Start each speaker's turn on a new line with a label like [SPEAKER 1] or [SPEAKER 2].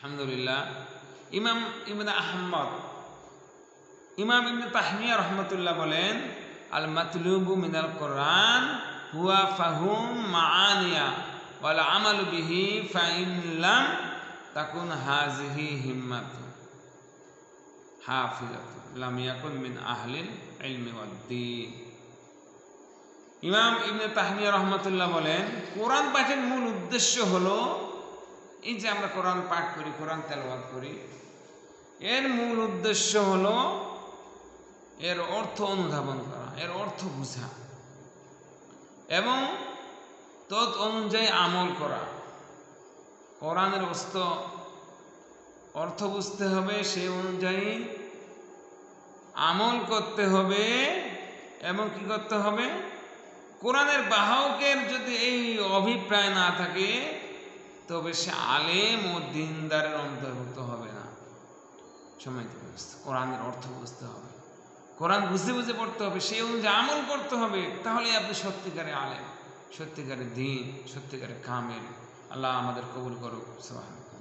[SPEAKER 1] আলহামদুলিল্লাহ। ইমাম ইবনে আহমদ ইমাম ইবনে তাহমিয়া রহমতুল্লাহ বলেন আল মাতলুবু মিনাল কোরআন হুয়া ফাহুম মাআনিয়া ওয়াল আমালু বিহি ফাইন লাম তাকুন হাজিহি হিম্মাত হাফিজাত লাম ইয়াকুন মিন আহলিল ইলমি ওয়াদ্দিন ইমাম ইবনে তাহমিয়া রহমতুল্লাহ বলেন, কোরআন পাঠের মূল উদ্দেশ্য হলো এই যে আমরা কোরআন পাঠ করি, কোরআন তেলাওয়াত করি, এর মূল উদ্দেশ্য হল এর অর্থ অনুধাবন করা, এর অর্থ বুঝা। এবং তৎ অনুযায়ী আমল করা। কোরআনের অস্ত অর্থ বুঝতে হবে, সেই অনুযায়ী আমল করতে হবে। এবং কি করতে হবে? কোরআনের বাহকের যদি এই অভিপ্রায় না থাকে তবে সে আলেম ও দিনদারের অন্তর্ভুক্ত হবে না। সময় কোরআনের অর্থ বুঝতে হবে। কোরআন বুঝতে বুঝে পড়তে হবে। সেই অনুযায়ী আমল করতে হবে। তাহলে আপনি সত্যিকারে আলেম সত্যিকারে দিন সত্যিকারে কামেল আল্লাহ আমাদের কবুল করুক। সোহান